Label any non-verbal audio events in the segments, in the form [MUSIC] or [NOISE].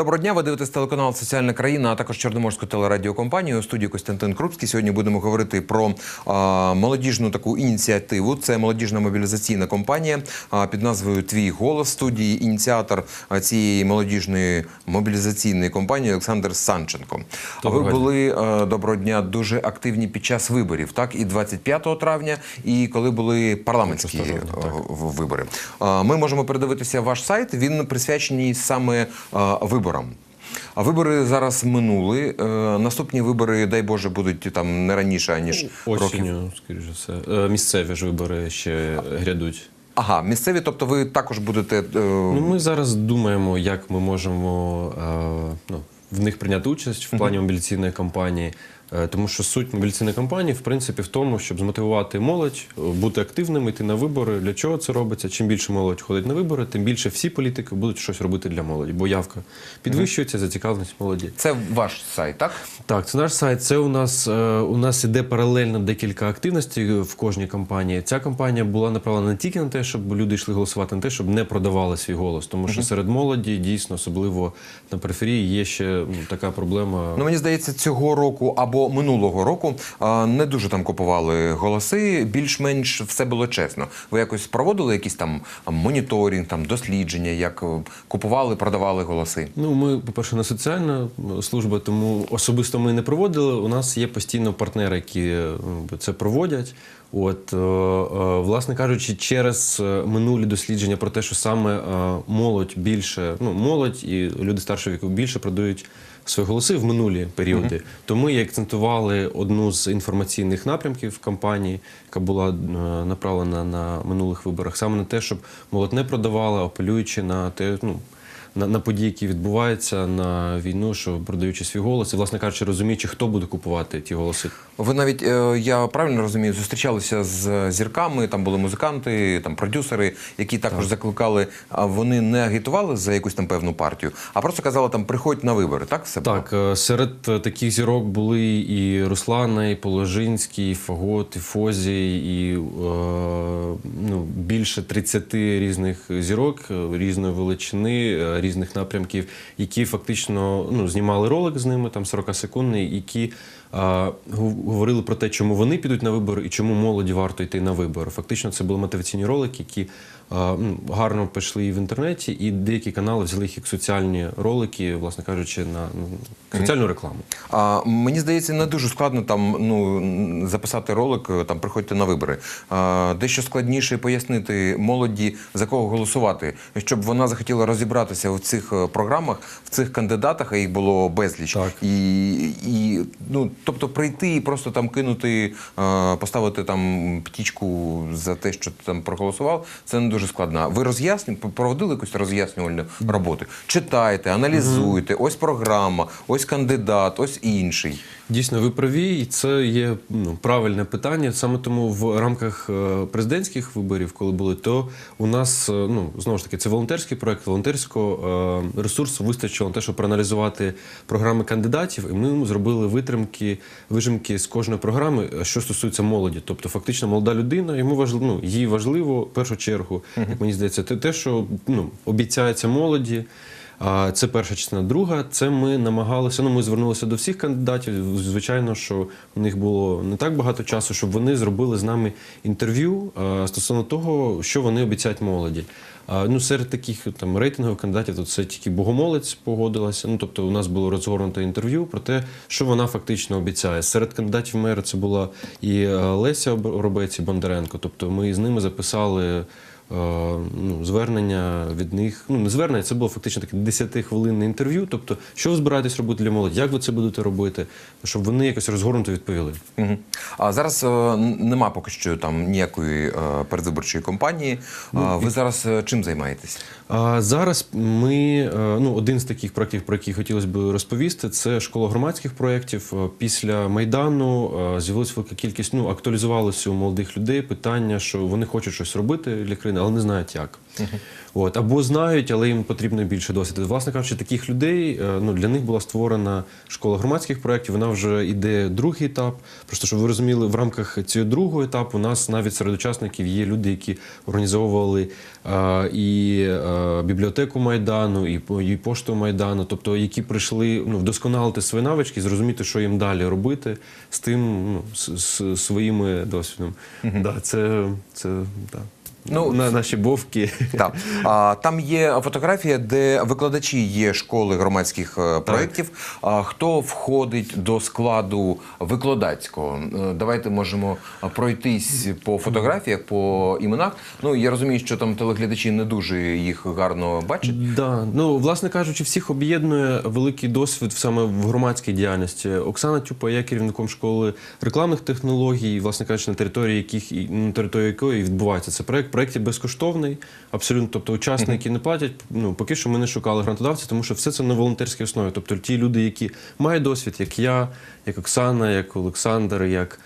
Доброго дня, ви дивитесь телеканал Соціальна країна, а також Чорноморську телерадіокомпанію. У студії Костянтин Крупський. Сьогодні будемо говорити про а, молодіжну таку ініціативу. Це молодіжна мобілізаційна компанія а, під назвою Твій голос В студії. Ініціатор цієї молодіжної мобілізаційної компанії Олександр Санченко. А ви були а, доброго дня дуже активні під час виборів, так і 25 травня, і коли були парламентські а, вибори. А, Ми можемо передивитися ваш сайт. Він присвячений саме а, виборам. А вибори зараз минули. Е, Наступні вибори, дай Боже, будуть там не раніше аніж. Осінню, скоріш за все. Е, Місцеві ж вибори ще грядуть. Ага, місцеві, тобто ви також будете. е, Ну, ми зараз думаємо, як ми можемо ну, в них прийняти участь в плані мобіляційної кампанії. Е, Тому що суть мобілізаційної кампанії, в принципі, в тому, щоб змотивувати молодь, е, бути активними, йти на вибори. Для чого це робиться? Чим більше молодь ходить на вибори, тим більше всі політики будуть щось робити для молоді. Бо явка підвищується, зацікавленість молоді. Це ваш сайт, так? Так, це наш сайт. Це у нас е, у нас іде паралельно декілька активностей в кожній кампанії. Ця кампанія була направлена не тільки на те, щоб люди йшли голосувати, на те, щоб не продавали свій голос. Тому що серед молоді дійсно, особливо на периферії, є ще така проблема. Ну мені здається, цього року або минулого року не дуже там купували голоси. Більш-менш все було чесно. Ви якось проводили якийсь там моніторинг, там дослідження, як е, купували, продавали голоси. Ну, ми, по-перше, не соціальна служба, тому особисто ми не проводили. У нас є постійно партнери, які е, це проводять. От, е, е, власне кажучи, через е, минулі дослідження про те, що саме е, молодь більше, ну, молодь і люди старшого віку більше продають свої голоси в минулі періоди. То ми і акцентували одну з інформаційних напрямків кампанії, яка була е, направлена на минулих виборах, саме на те, щоб молодь не продавала, апелюючи на те, ну на, на події, які відбуваються на війну, що продаючи свій голос, і, власне кажучи, розуміючи, хто буде купувати ті голоси. Ви навіть е, я правильно розумію, зустрічалися з зірками. Там були музиканти, там продюсери, які також закликали. А вони не агітували за якусь там певну партію, а просто казали там приходь на вибори. Так все? Так, е, серед е, таких зірок були і Руслана, і Положинський, і Фагот, і Фозі, і е, ну, більше 30 різних зірок е, різної величини, е, різних напрямків, які фактично ну, знімали ролик з ними, там 40-секундний, які а, говорили про те, чому вони підуть на вибори і чому молоді варто йти на вибори. Фактично, це були мотиваційні ролики, які гарно пішли і в інтернеті, і деякі канали взяли їх як соціальні ролики, власне кажучи, на ну, соціальну рекламу. А, мені здається, не дуже складно там ну записати ролик, е, там приходьте на вибори. А, дещо складніше пояснити молоді за кого голосувати, щоб вона захотіла розібратися в цих е, програмах, в цих кандидатах, а їх було безліч. Так. І, і ну тобто прийти і просто там кинути, е, поставити там птічку за те, що ти там проголосував, це не дуже складно. Ви роз'ясню, проводили якусь роз'яснювальну роботу. Читайте, аналізуйте. Ось програма, ось кандидат, ось інший. Дійсно, ви праві, і це є ну, правильне питання. Саме тому в рамках е, президентських виборів, коли були, то у нас е, ну знову ж таки це волонтерський проект, волонтерського е, ресурсу вистачило на те, щоб проаналізувати програми кандидатів, і ми зробили витримки, вижимки з кожної програми, що стосується молоді. Тобто, фактично, молода людина, йому важливо, ну, їй важливо в першу чергу, як мені здається, те, те, що ну, обіцяється молоді. А, Це перша частина. Друга, це ми намагалися. Ну, ми звернулися до всіх кандидатів. Звичайно, що у них було не так багато часу, щоб вони зробили з нами інтерв'ю стосовно того, що вони обіцяють молоді. А, Ну, серед таких там рейтингових кандидатів, то це тільки Богомолець погодилася. Ну, тобто, у нас було розгорнуте інтерв'ю про те, що вона фактично обіцяє. Серед кандидатів в мери це була і Леся Робець, і Бондаренко. Тобто, ми з ними записали. Е, ну, звернення від них. Ну, не звернення, це було фактично таке 10-хвилинне інтерв'ю. Тобто, що ви збираєтесь робити для молоді, як ви це будете робити, щоб вони якось розгорнуто відповіли. Угу. А зараз е, нема поки що там ніякої е, передвиборчої кампанії. А ви зараз е, чим займаєтесь? А зараз ми е, ну один з таких проєктів, про які хотілося б розповісти, це школа громадських проєктів. Е, Після майдану е, з'явилася велика кількість. Ну актуалізувалося у молодих людей питання, що вони хочуть щось робити для країни, але не знають як. От, або знають, але їм потрібно більше досвіду. Власне кажучи, таких людей е, ну, для них була створена школа громадських проєктів. Вона вже йде другий етап. Просто щоб ви розуміли, в рамках цього другого етапу у нас навіть серед учасників є люди, які організовували е, і е, бібліотеку Майдану, і, і пошту Майдану, тобто які прийшли ну, вдосконалити свої навички, зрозуміти, що їм далі робити з тим ну, з, з своїм досвідом. Да, це, це да. Ну, на наші бовки. Так. А, там є фотографія, де викладачі є школи громадських е, проєктів. А, хто входить до складу викладацького? Е, Давайте можемо пройтись по фотографіях, по іменах. Ну я розумію, що там телеглядачі не дуже їх гарно бачать. Да. Ну, власне кажучи, всіх об'єднує великий досвід саме в громадській діяльності. Оксана Тюпа є керівником школи рекламних технологій, власне кажучи, на території яких на території якої відбувається цей проект. Проект є безкоштовний, абсолютно. Тобто учасники не платять. Ну поки що ми не шукали грантодавців, тому що все це на волонтерській основі. Тобто ті люди, які мають досвід, як я, як Оксана, як Олександр, як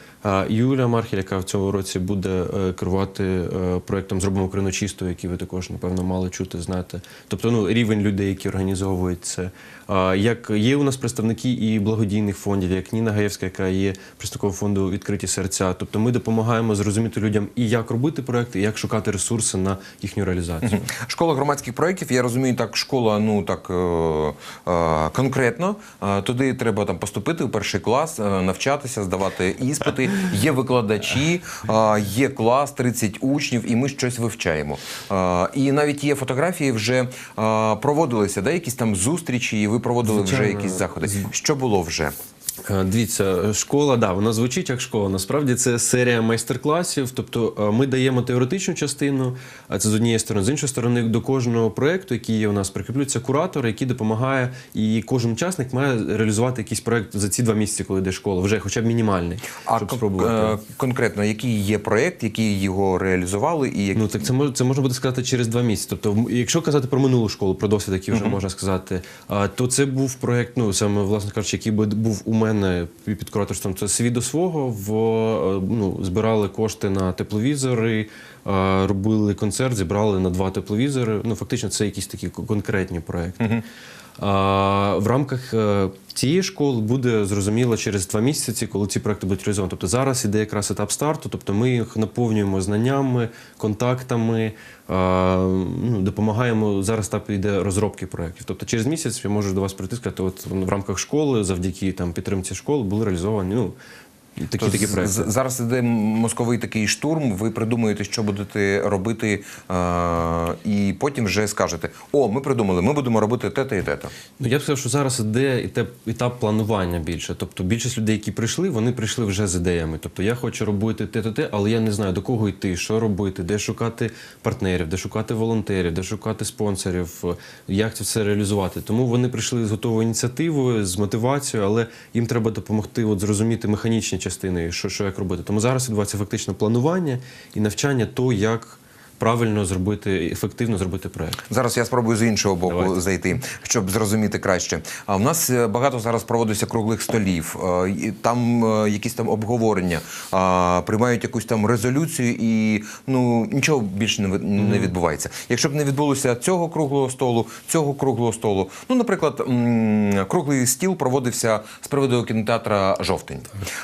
Юля Мархіль, яка в цьому році буде е, керувати е, проектом Зробимо Україну чистою, який ви також напевно мали чути, знати. Тобто, ну рівень людей, які організовують це. Як є у нас представники і благодійних фондів, як Ніна Гаєвська, яка є представником фонду відкриті серця. Тобто, ми допомагаємо зрозуміти людям і як робити проекти, і як шукати ресурси на їхню реалізацію. Школа громадських проєктів, я розумію, так школа, ну так е, конкретно. Туди треба там поступити у перший клас, е, навчатися, здавати іспити. Є викладачі, е, є клас, 30 учнів, і ми щось вивчаємо. Е, і навіть є фотографії, вже проводилися, да, якісь там зустрічі, і ви проводили вже якісь заходи. Що було вже? Дивіться, школа, да, вона звучить як школа. Насправді це серія майстер-класів. Тобто е, ми даємо теоретичну частину, а це з однієї сторони, з іншої сторони, до кожного проекту, який є у нас, прикріплюється куратор, який допомагає, і кожен учасник має реалізувати якийсь проект за ці два місяці, коли йде школа, вже хоча б мінімальний, А щоб спробувати. е, конкретно, який є проєкт, який його реалізували, і які Ну так це може це можна буде сказати через два місяці. Тобто, якщо казати про минулу школу, про досвід, який вже можна сказати, то це був проект, ну саме власне кажучи, який би був у мене під кураторством. Це свій до свого. В е, ну збирали кошти на тепловізори, робили концерт, зібрали на два тепловізори. Ну фактично, це якісь такі конкретні проекти. А, в рамках е, цієї школи буде зрозуміло через два місяці, коли ці проекти будуть реалізовані. Тобто зараз іде якраз етап старту, тобто ми їх наповнюємо знаннями, контактами, ну, допомагаємо. Зараз етап йде розробки проєктів. Тобто через місяць я можу до вас прийти сказати, от в рамках школи, завдяки там підтримці школи, були реалізовані ну, такі, такі проекти. Зараз іде мозковий такий штурм. Ви придумуєте, що будете робити, е, і потім вже скажете: о, ми придумали, ми будемо робити те-те і те-те. Ну, я б сказав, що зараз іде етап, планування більше. Тобто більшість людей, які прийшли, вони прийшли вже з ідеями. Тобто я хочу робити те, те, те, але я не знаю до кого йти, що робити, де шукати партнерів, де шукати волонтерів, де шукати спонсорів, як це все реалізувати. Тому вони прийшли з готовою ініціативою, з мотивацією, але їм треба допомогти от, зрозуміти механічні частини, що, що як робити. Тому зараз відбувається фактично планування і навчання то, як правильно зробити, ефективно зробити проект. Зараз я спробую з іншого боку Давайте. зайти, щоб зрозуміти краще. А в нас е, багато зараз проводиться круглих столів. е, Там е, якісь там обговорення, приймають якусь там резолюцію, і ну нічого більше не, відбувається. Якщо б не відбулося цього круглого столу, цього круглого столу. Ну, наприклад, круглий стіл проводився з приводу кінотеатра Жовтень.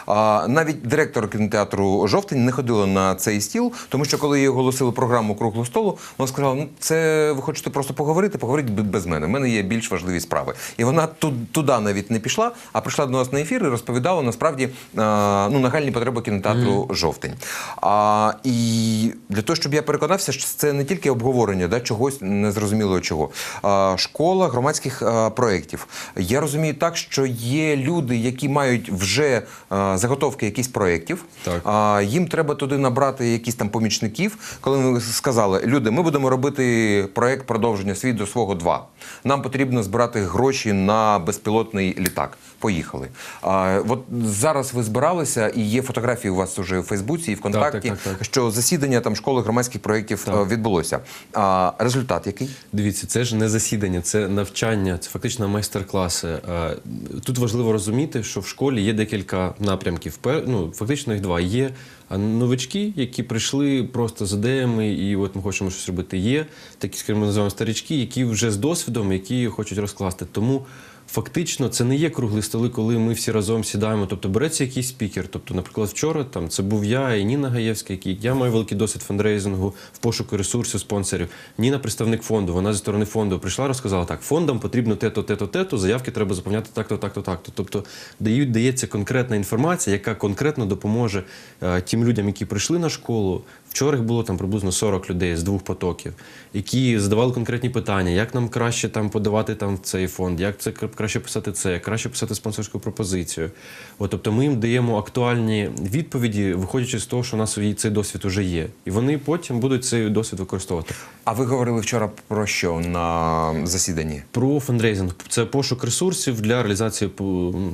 А навіть директор кінотеатру Жовтень не ходила на цей стіл, тому що коли їй оголосили програму круглого столу, вона сказала: ну це ви хочете просто поговорити, поговоріть без мене. У мене є більш важливі справи. І вона ту- туди навіть не пішла, а прийшла до нас на ефір і розповідала насправді ну, нагальні потреби кінотеатру Жовтень. А, і для того, щоб я переконався, що це не тільки обговорення да, чогось незрозумілого чого. А, школа громадських а, проєктів. Я розумію так, що є люди, які мають вже а, заготовки якихось проєктів. Так. А, їм треба туди набрати якісь там помічників. Коли ми сказали, люди, ми будемо робити проєкт продовження світ до свого 2. Нам потрібно збирати гроші на безпілотний літак. Поїхали. А, от зараз ви збиралися, і є фотографії у вас уже у Фейсбуці і ВКонтакті, так, так, так. що засідання там школи громадських проєктів Так. е, відбулося. А результат який? Дивіться, це ж не засідання, це навчання, це фактично майстер-класи. Е, Тут важливо розуміти, що в школі є декілька напрямків. Ну, фактично їх два. Є новички, які прийшли просто з ідеями, і от ми хочемо щось робити. Є такі, скажімо, називаємо старички, які вже з досвідом, які хочуть розкласти. Тому. Фактично, це не є круглі столи, коли ми всі разом сідаємо. Тобто береться якийсь спікер. Тобто, наприклад, вчора там це був я і Ніна Гаєвська, який я маю великий досвід фандрейзингу в пошуку ресурсів, спонсорів. Ніна, представник фонду, вона зі сторони фонду прийшла, розказала так: фондам потрібно те-то, те-то, те-то, заявки треба заповняти так-то, так-то, так-то. Тобто дають, дається конкретна інформація, яка конкретно допоможе е, тим людям, які прийшли на школу. Вчора їх було там приблизно 40 людей з двох потоків, які задавали конкретні питання, як нам краще там подавати там в цей фонд, як це краще писати це, як краще писати спонсорську пропозицію. От, тобто ми їм даємо актуальні відповіді, виходячи з того, що у нас цей досвід вже є. І вони потім будуть цей досвід використовувати. А ви говорили вчора про що на засіданні? Про фандрейзинг це пошук ресурсів для реалізації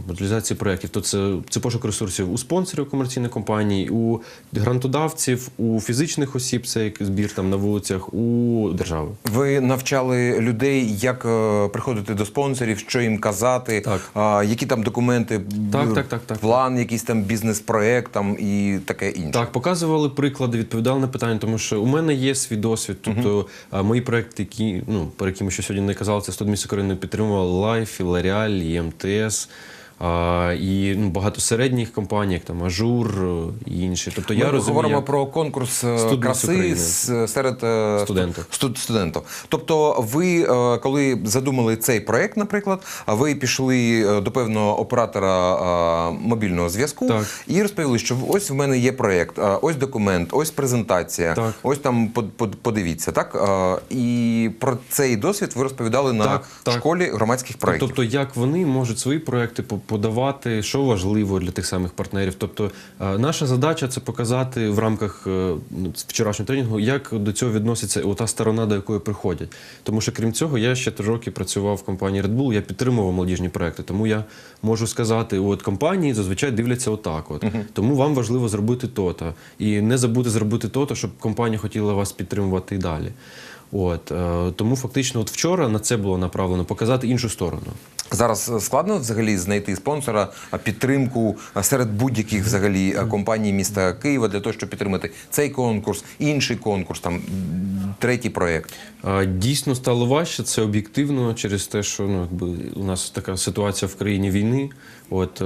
реалізації проєктів. То це, це пошук ресурсів у спонсорів комерційних компаній, у грантодавців, у фізичних осіб, це як збір там на вулицях, у держави. Ви навчали людей, як е, приходити до спонсорів, що їм казати, Так. а, які там документи, Так, б- так, так, так. план, якийсь там бізнес-проект там і таке інше. Так, показували приклади, відповідали на питання, тому що у мене є свій досвід. Тобто а, мої проекти, які ну про які ми ще сьогодні не казали, це 100 місць України підтримували Лайф, і МТС. А, і ну, багато середніх компаній, як там Ажур е, і інші. Тобто Ми я розумію, говоримо як- про конкурс е, краси України. серед е, Студентів. студ- студентів. Тобто, ви, коли задумали цей проект, наприклад, а ви пішли до певного оператора мобільного зв'язку Так. і розповіли, що ось в мене є проект, ось документ, ось презентація, Так. ось там под- под- подивіться, так і про цей досвід ви розповідали на Так, так. школі громадських проєктів. Тобто, як вони можуть свої проекти подавати, що важливо для тих самих партнерів. Тобто, е, наша задача це показати в рамках е, ну, вчорашнього тренінгу, як до цього відноситься та сторона, до якої приходять. Тому що крім цього, я ще три роки працював в компанії Red Bull, я підтримував молодіжні проекти. Тому я можу сказати, от компанії зазвичай дивляться отак. От тому вам важливо зробити то-то. І не забути зробити то-то, щоб компанія хотіла вас підтримувати і далі. От е, тому фактично, от вчора на це було направлено показати іншу сторону. Зараз е, складно взагалі знайти спонсора, підтримку серед будь-яких взагалі компаній міста Києва для того, щоб підтримати цей конкурс, інший конкурс, там третій проєкт. Дійсно стало важче, це об'єктивно через те, що ну, якби, у нас така ситуація в країні війни. От, е,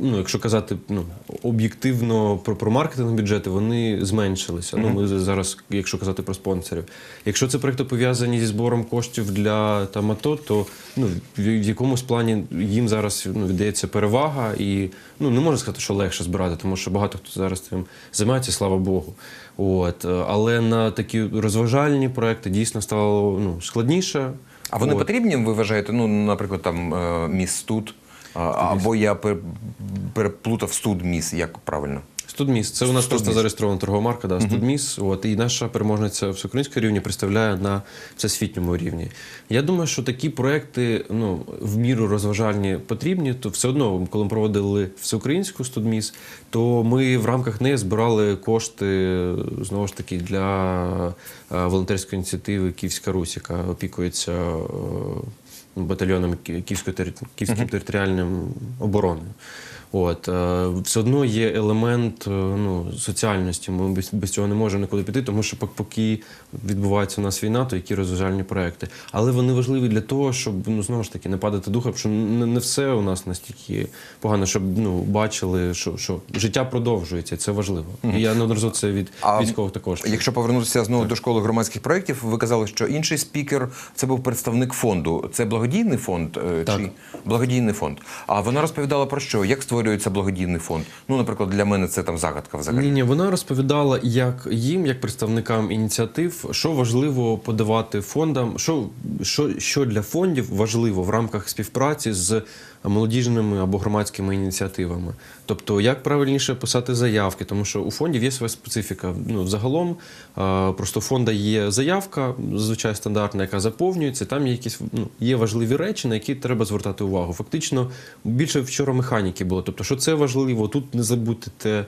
ну, якщо казати ну, об'єктивно про, про маркетинг бюджети, вони зменшилися. Ну, ми зараз, якщо казати про спонсорів. Якщо це проекти пов'язані зі збором коштів для там, АТО, то ну, в, якомусь плані їм зараз ну, віддається перевага, і ну, не можна сказати, що легше збирати, тому що багато хто зараз цим займається, слава Богу. От, е, але на такі розважальні проекти дійсно стало ну, складніше. А вони От. потрібні, ви вважаєте? Ну, наприклад, там е, міс студ, або я переплутав студ міс, як правильно? Студміс. Це у нас просто зареєстрована торгова марка, да, Студміс. От, і наша переможниця всеукраїнського рівня представляє на всесвітньому рівні. Я думаю, що такі проекти ну, в міру розважальні потрібні, то все одно, коли ми проводили всеукраїнську Студміс, то ми в рамках неї збирали кошти знову ж таки для е, волонтерської ініціативи Київська Русь, яка опікується. е, Батальйоном Київської Київським територіальним обороною. От е, все одно є елемент е, ну, соціальності. Ми без, без цього не можемо нікуди піти, тому що пок- поки відбувається у нас війна, то які розважальні проекти. Але вони важливі для того, щоб ну знову ж таки не падати духом, що не, не все у нас настільки погано, щоб ну бачили, що, що життя продовжується. Це важливо. І я неодноразово це від А військових також. Якщо повернутися знову до школи громадських проєктів, ви казали, що інший спікер це був представник фонду. Це благодійний фонд е, Так. чи благодійний фонд? А вона розповідала про що? Як створювати створюється благодійний фонд? Ну, наприклад, для мене це там загадка взагалі. Ні, ні, вона розповідала, як їм, як представникам ініціатив, що важливо подавати фондам, що, що, що для фондів важливо в рамках співпраці з молодіжними або громадськими ініціативами. Тобто, як правильніше писати заявки, тому що у фондів є своя специфіка. Ну, взагалом, просто у фонда є заявка, зазвичай стандартна, яка заповнюється. Там є якісь ну, є важливі речі, на які треба звертати увагу. Фактично, більше вчора механіки було. Тобто, що це важливо, тут не забудьте те,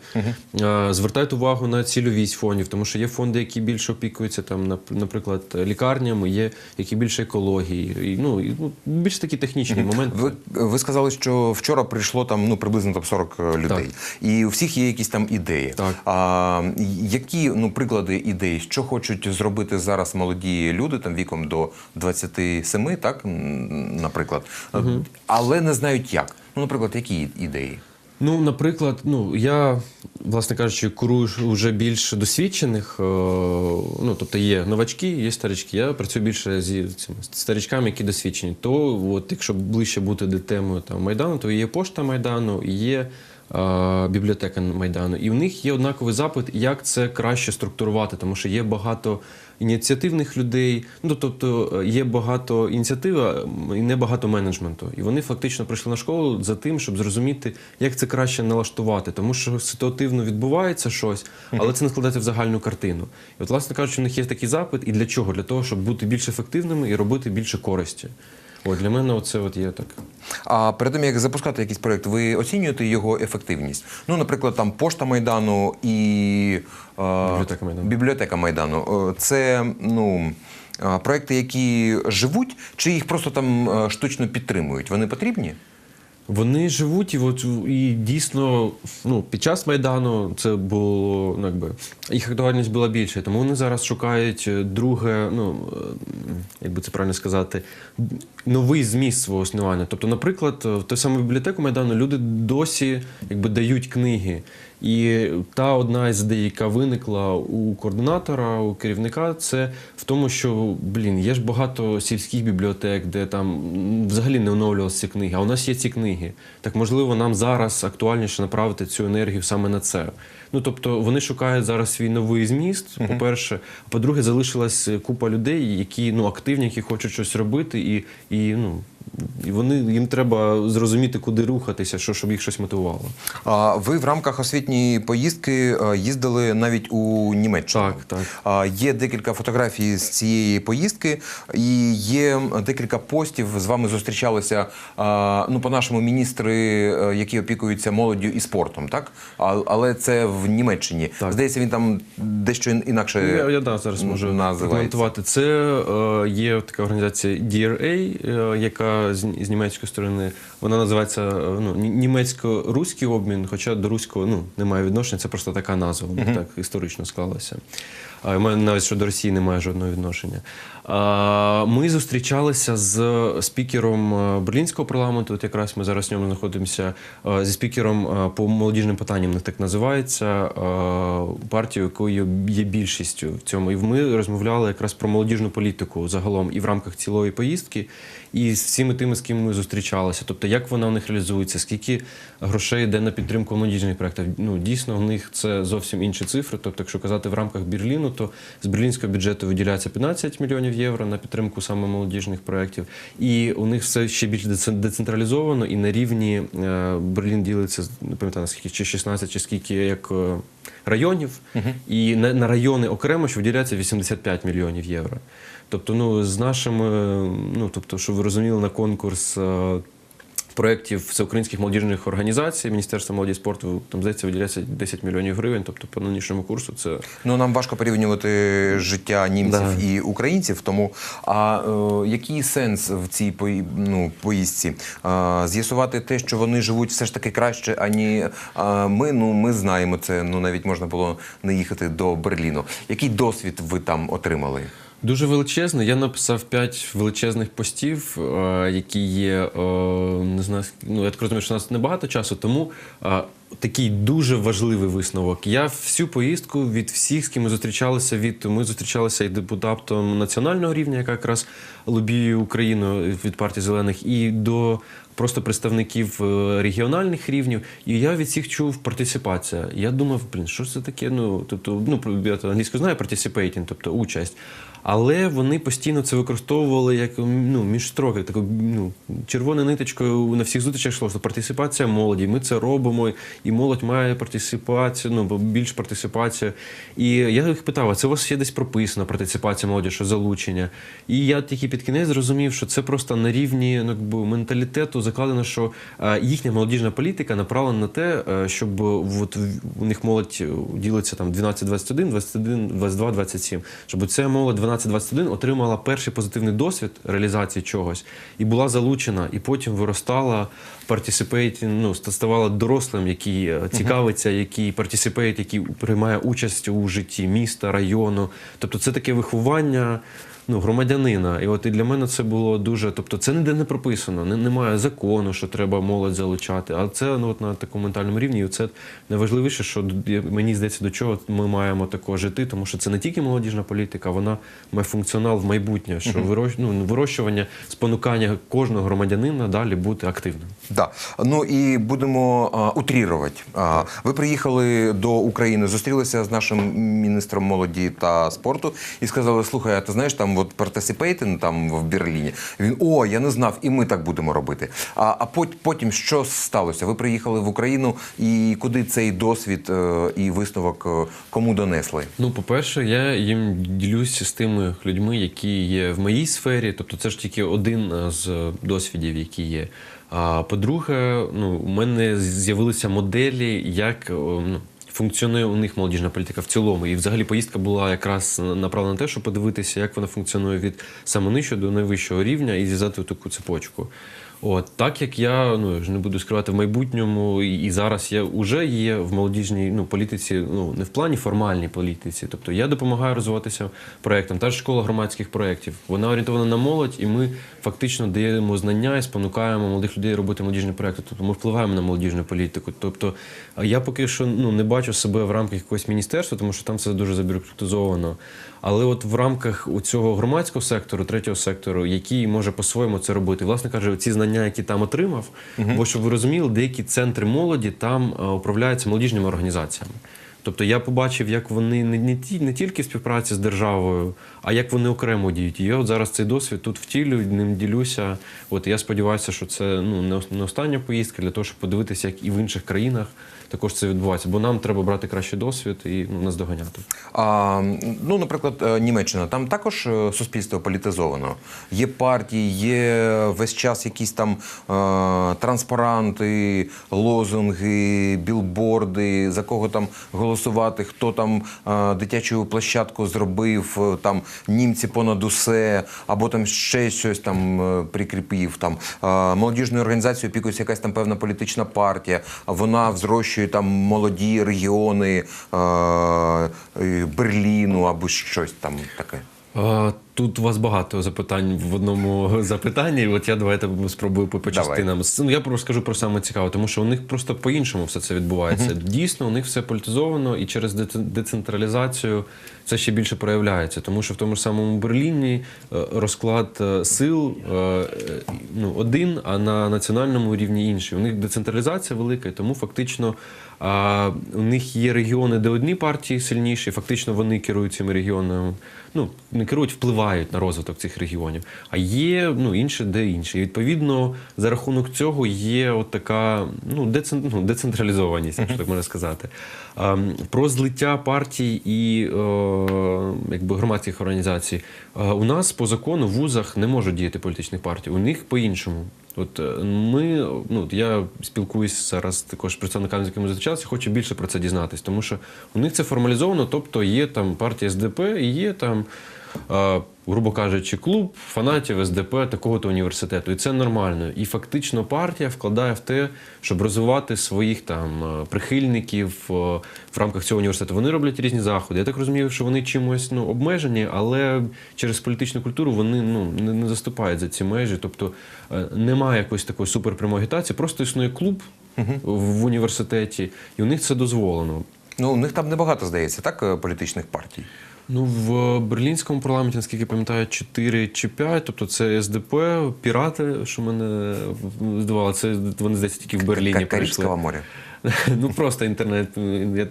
а, звертайте увагу на цільовість фондів, тому що є фонди, які більше опікуються там, наприклад, лікарнями, є які більше екології. І, ну, і, ну, більш такі технічні моменти. Ви, ви сказали, що вчора прийшло там ну приблизно там 40 людей, і у всіх є якісь там ідеї. Так. А які ну приклади ідей, що хочуть зробити зараз молоді люди там віком до 27, так наприклад, наприклад, але не знають як. Ну, наприклад, які ідеї? Ну, наприклад, ну я, власне кажучи, курую вже більш досвідчених. е, Ну, тобто є новачки, є старички. Я працюю більше зі цими старичками, які досвідчені. То, от, якщо ближче бути до теми там, Майдану, то є пошта Майдану, є е, бібліотека Майдану. І в них є однаковий запит, як це краще структурувати, тому що є багато ініціативних людей. Ну тобто е, є багато ініціатива і не багато менеджменту. І вони фактично прийшли на школу за тим, щоб зрозуміти, як це краще налаштувати, тому що ситуативно відбувається щось, але це не складається в загальну картину. І от, власне кажучи, у них є такий запит. І для чого? Для того, щоб бути більш ефективними і робити більше користі. От для мене це от є так. А перед тим як запускати якийсь проєкт, ви оцінюєте його ефективність? Ну, наприклад, там пошта майдану і е, Бібліотека Майдану. бібліотека майдану. Е, Це ну. е, Проекти, які живуть, чи їх просто там е, штучно підтримують? Вони потрібні? Вони живуть і от і дійсно ну під час майдану це було ну якби їх актуальність була більше, тому вони зараз шукають е, друге, ну е, як би це правильно сказати, новий зміст свого існування. Тобто, наприклад, в той саму бібліотеку майдану люди досі якби дають книги. І та одна із ідей, яка виникла у координатора, у керівника, це в тому, що блін, є ж багато сільських бібліотек, де там взагалі не оновлювалися книги. А у нас є ці книги. Так можливо, нам зараз актуальніше направити цю енергію саме на це. Ну тобто вони шукають зараз свій новий зміст. По-перше, а по-друге, залишилась купа людей, які ну активні, які хочуть щось робити, і, і ну. І вони їм треба зрозуміти, куди рухатися, що щоб їх щось мотивувало. А ви в рамках освітньої поїздки е, їздили навіть у Німеччину. Так, так. А, Є декілька фотографій з цієї поїздки, і є декілька постів. З вами зустрічалися а, ну, по-нашому міністри, е, які опікуються молоддю і спортом, так? А- Але це в Німеччині. Так. Здається, він там дещо інакше Ну, Я, я да, зараз можу коментувати. Це е, є така організація DRA, е, яка з, з німецької сторони вона називається е, ну, німецько-руський обмін, хоча до руського ну, немає відношення, це просто така назва, uh так історично склалася. А, навіть що до Росії немає жодного відношення. А, ми зустрічалися з спікером е, Берлінського парламенту. От якраз ми зараз в ньому знаходимося е, зі спікером по молодіжним питанням, в них так називається е, партію, якою є більшістю в цьому. І ми розмовляли якраз про молодіжну політику загалом і в рамках цілої поїздки, і з всіми тими, з ким ми зустрічалися. Тобто, як вона у них реалізується, скільки грошей йде на підтримку молодіжних проєктів. Ну дійсно, в них це зовсім інші цифри. Тобто, якщо казати в рамках Берліну, то з берлінського бюджету виділяється 15 мільйонів євро на підтримку саме молодіжних проєктів. І у них все ще більш децентралізовано, і на рівні е, Берлін ділиться не пам'ятаю наскільки чи 16, чи скільки як. Е, Районів і на, на райони окремо що виділяється 85 мільйонів євро. Тобто, ну з нашими, ну тобто, що ви розуміли, на конкурс е, проєктів всеукраїнських молодіжних організацій Міністерства молоді і спорту там здається виділяється 10 мільйонів гривень. Тобто, по нинішньому курсу це Ну нам важко порівнювати життя німців Да. і українців. Тому а е, який сенс в цій пої- ну, поїздці? А, з'ясувати те, що вони живуть все ж таки краще, ані а, ми. Ну ми знаємо це. Ну навіть можна було не їхати до Берліну. Який досвід ви там отримали? Дуже величезно. Я написав п'ять величезних постів, е, які є. е, Не знаю, ну я так розумію, що у нас небагато часу, тому е, такий дуже важливий висновок. Я всю поїздку від всіх, з ким ми зустрічалися, від ми зустрічалися і депутатом національного рівня, яка якраз лобіює Україну від партії зелених, і до просто представників регіональних рівнів. І я від всіх чув партисипація. Я думав, блін, що це таке? Ну, тобто, ну, я англійською знаю participating, тобто участь. Але вони постійно це використовували як ну, між строки, таку ну, червоною ниточкою на всіх зустрічах йшло, що партисипація молоді. Ми це робимо, і молодь має партисипацію, ну більш партисипацію. І я їх питав: а це у вас є десь прописано партисипація молоді, що залучення? І я тільки під кінець зрозумів, що це просто на рівні ну, менталітету закладено, що е, їхня молодіжна політика направлена на те, е, щоб от, у них молодь ділиться там 12-21, 21, 22, 27, щоб ця молодь 12-21 отримала перший позитивний досвід реалізації чогось і була залучена, і потім виростала participating, ну, ста- ставала дорослим, який е, цікавиться, який participate, який приймає участь у житті міста, району. Тобто це таке виховання ну, громадянина. І от і для мене це було дуже. Тобто, це ніде не прописано, не, немає закону, що треба молодь залучати. А це ну, от на такому ментальному рівні. І це найважливіше, що мені здається, до чого ми маємо також жити, тому що це не тільки молодіжна політика, вона має функціонал в майбутнє, що вирощ... ну, вирощування, спонукання кожного громадянина далі бути активним. Да. Ну і будемо а, утрірувати. А, ви приїхали до України, зустрілися з нашим міністром молоді та спорту і сказали: слухай, а ти знаєш, там от партисипейтинг там в Берліні. Він о, я не знав, і ми так будемо робити. А, а потім що сталося? Ви приїхали в Україну і куди цей досвід е, і висновок е, кому донесли? Ну, по-перше, я їм ділюся з тими людьми, які є в моїй сфері, тобто це ж тільки один е, з досвідів, які є. А по-друге, ну, у мене з'явилися моделі, як ну, функціонує у них молодіжна політика в цілому. І взагалі поїздка була якраз направлена на те, щоб подивитися, як вона функціонує від самонижчого до найвищого рівня і зв'язати таку цепочку. От так як я ну ж не буду скривати в майбутньому, і, і зараз я вже є в молодіжній ну, політиці, ну не в плані формальній політиці. Тобто я допомагаю розвиватися проектам. Та ж школа громадських проєктів. Вона орієнтована на молодь, і ми фактично даємо знання і спонукаємо молодих людей робити молодіжні проекти. Тобто ми впливаємо на молодіжну політику. Тобто я поки що ну не бачу себе в рамках якогось міністерства, тому що там все дуже забюрократизовано. Але от в рамках у цього громадського сектору, третього сектору, який може по-своєму це робити, власне каже, ці знання, які там отримав, бо щоб ви розуміли, деякі центри молоді там е, управляються молодіжними організаціями. Тобто я побачив, як вони не, не, ті, не тільки в співпраці з державою, а як вони окремо діють. І я от зараз цей досвід тут втілюю, ним ділюся. От я сподіваюся, що це ну не остання поїздка для того, щоб подивитися, як і в інших країнах також це відбувається. Бо нам треба брати кращий досвід і ну, нас доганяти. А, ну, наприклад, е, Німеччина, там також е, суспільство політизовано. Є партії, є весь час якісь там е, транспаранти, лозунги, білборди, за кого там голосувати, хто там е, дитячу площадку зробив, е, там німці понад усе, або там ще щось там прикріпів, прикріпив. Там е, молодіжною організацією опікується якась там певна політична партія, вона взрощує там молоді регіони е, е, Берліну або щось там таке. Тут у вас багато запитань в одному [LAUGHS] запитанні. От я давайте спробую по, частинам. Ну, я просто скажу про саме цікаве, тому що у них просто по-іншому все це відбувається. Дійсно, у них все політизовано, і через децентралізацію це ще більше проявляється. Тому що в тому ж самому Берліні е, розклад е, сил е, ну, один, а на національному рівні інший. У них децентралізація велика, і тому фактично у них є регіони, де одні партії сильніші, фактично вони керують цими регіонами. Ну, не керують, впливають на розвиток цих регіонів. А є ну, інші, де інші. І відповідно, за рахунок цього є от така ну, децен, ну, децентралізованість, якщо так можна сказати. А, про злиття партій і е, якби громадських організацій. Е, у нас по закону в вузах не можуть діяти політичних партій. У них по-іншому. От е, ми, ну я спілкуюсь зараз також з представниками, з якими зустрічався, хочу більше про це дізнатись, тому що у них це формалізовано, тобто є там партія СДП і є там, грубо кажучи, клуб фанатів СДП такого-то університету. І це нормально. І фактично партія вкладає в те, щоб розвивати своїх там е, прихильників е, в рамках цього університету. Вони роблять різні заходи. Я так розумію, що вони чимось ну, обмежені, але через політичну культуру вони ну, не, не заступають за ці межі. Тобто е, немає якоїсь такої суперпрямої агітації, просто існує клуб в університеті, і у них це дозволено. Ну, у них там небагато здається, так, політичних партій. Ну, в берлінському парламенті, наскільки я пам'ятаю, 4 чи 5, тобто це СДП, пірати, що мене здавало, це вони здається тільки в Берліні Ка- Карибського моря. [LAUGHS] Ну просто інтернет,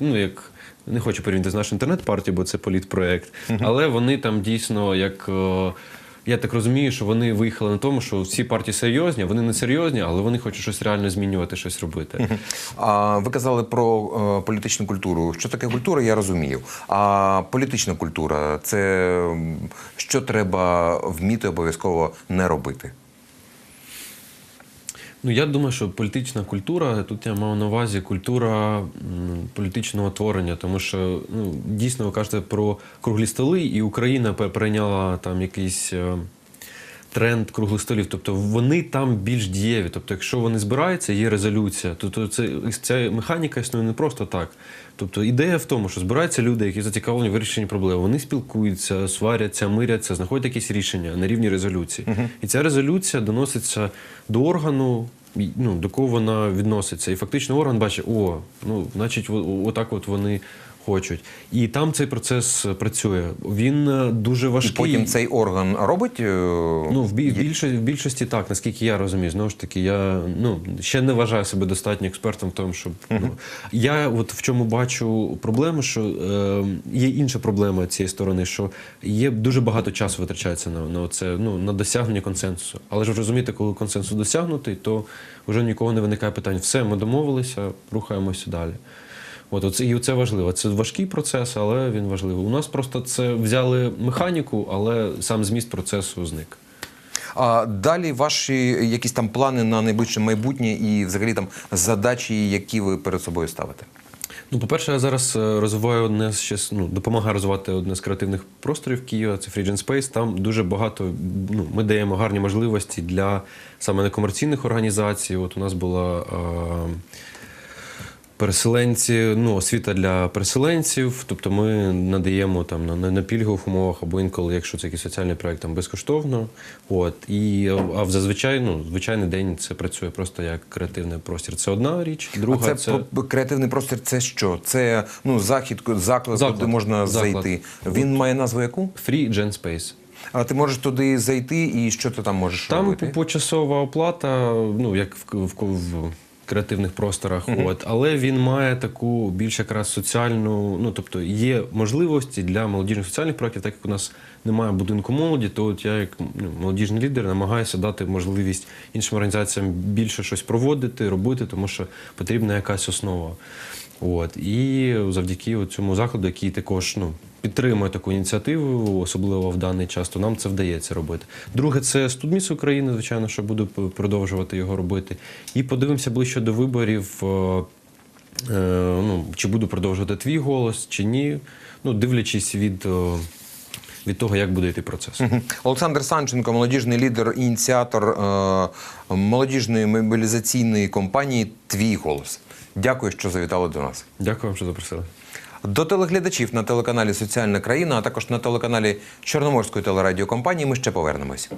ну як не хочу порівняти з нашою інтернет-партією, бо це політпроект. Але вони там дійсно як. Я так розумію, що вони виїхали на тому, що всі партії серйозні, вони не серйозні, але вони хочуть щось реально змінювати, щось робити. А ви казали про е, політичну культуру. Що таке культура, я розумію. А політична культура це що треба вміти обов'язково не робити. Ну я думаю, що політична культура, тут я мав на увазі культура політичного творення, тому що ну, дійсно ви кажете про круглі столи, і Україна прийняла там якийсь. Тренд круглих столів, тобто вони там більш дієві. Тобто, якщо вони збираються, є резолюція, то, то це ця механіка існує не просто так. Тобто ідея в тому, що збираються люди, які зацікавлені в вирішенні проблеми. Вони спілкуються, сваряться, миряться, знаходять якісь рішення на рівні резолюції. І ця резолюція доноситься до органу, ну, до кого вона відноситься. І фактично орган бачить, о, ну, значить, отак от вони хочуть. І там цей процес працює. Він е, дуже І важкий. потім цей орган робить. е, Ну, в, бі- в, більшості, в більшості так, наскільки я розумію. Знову ж таки, я ну, ще не вважаю себе достатньо експертом в тому, щоб. Ну, я от в чому бачу проблему, що е, є інша проблема цієї сторони, що є дуже багато часу витрачається на, на, це, ну, на досягнення консенсусу. Але ж розумієте, коли консенсус досягнутий, то вже нікого не виникає питань. Все, ми домовилися, рухаємося далі. От, оце, і це важливо. Це важкий процес, але він важливий. У нас просто це взяли механіку, але сам зміст процесу зник. А далі ваші якісь там плани на найближче майбутнє і взагалі там задачі, які ви перед собою ставите. Ну, по-перше, я зараз е, розвиваю одне з ще з- ну, допомагаю розвивати одне з креативних просторів Києва, це Free Space. Там дуже багато. Ну, ми даємо гарні можливості для саме некомерційних організацій. От у нас була. Е, Переселенці, ну, освіта для переселенців, тобто ми надаємо там на, на, пільгових умовах або інколи, якщо це якийсь соціальний проект, там безкоштовно. От і а в зазвичай, ну, звичайний день це працює просто як креативний простір. Це одна річ. Друга а це, це про- креативний простір. Це що? Це ну захід, заклад, Заклад. куди можна Заклад. зайти. Він має назву яку? Free Gen Space. А ти можеш туди зайти, і що ти там можеш Там робити? почасова оплата, ну як в, в, в креативних просторах, от, але він має таку більш якраз соціальну, ну тобто є можливості для молодіжних соціальних проєктів, так як у нас немає будинку молоді, то от я як ну, молодіжний лідер намагаюся дати можливість іншим організаціям більше щось проводити, робити, тому що потрібна якась основа. От і завдяки цьому закладу, який також ну підтримує таку ініціативу, особливо в даний час, то нам це вдається робити. Друге, це студміс України, звичайно, що буду продовжувати його робити. І подивимося ближче до виборів. е, е, ну, чи буду продовжувати твій голос, чи ні. Ну, дивлячись від, е, від того, як буде йти процес. Олександр Санченко, молодіжний лідер, ініціатор е, молодіжної мобілізаційної компанії Твій голос. Дякую, що завітали до нас. Дякую вам, що запросили. До телеглядачів на телеканалі Соціальна країна, а також на телеканалі Чорноморської телерадіокомпанії ми ще повернемось.